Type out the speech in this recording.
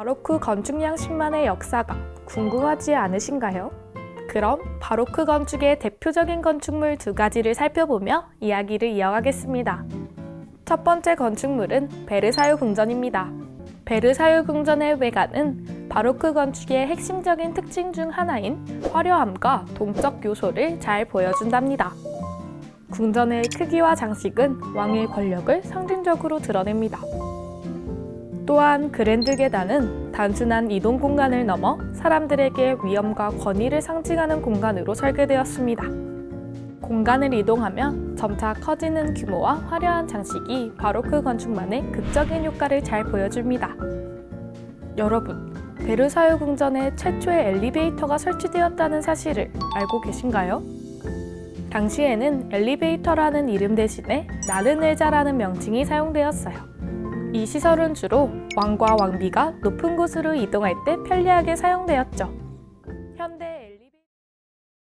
바로크 건축 양식만의 역사가 궁금하지 않으신가요? 그럼 바로크 건축의 대표적인 건축물 두 가지를 살펴보며 이야기를 이어가겠습니다. 첫 번째 건축물은 베르사유 궁전입니다. 베르사유 궁전의 외관은 바로크 건축의 핵심적인 특징 중 하나인 화려함과 동적 요소를 잘 보여준답니다. 궁전의 크기와 장식은 왕의 권력을 상징적으로 드러냅니다. 또한 그랜드 계단은 단순한 이동 공간을 넘어 사람들에게 위엄과 권위를 상징하는 공간으로 설계되었습니다. 공간을 이동하며 점차 커지는 규모와 화려한 장식이 바로크 건축만의 극적인 효과를 잘 보여줍니다. 여러분, 베르사유 궁전에 최초의 엘리베이터가 설치되었다는 사실을 알고 계신가요? 당시에는 엘리베이터라는 이름 대신에 나른 의자라는 명칭이 사용되었어요. 이 시설은 주로 왕과 왕비가 높은 곳으로 이동할 때 편리하게 사용되었죠.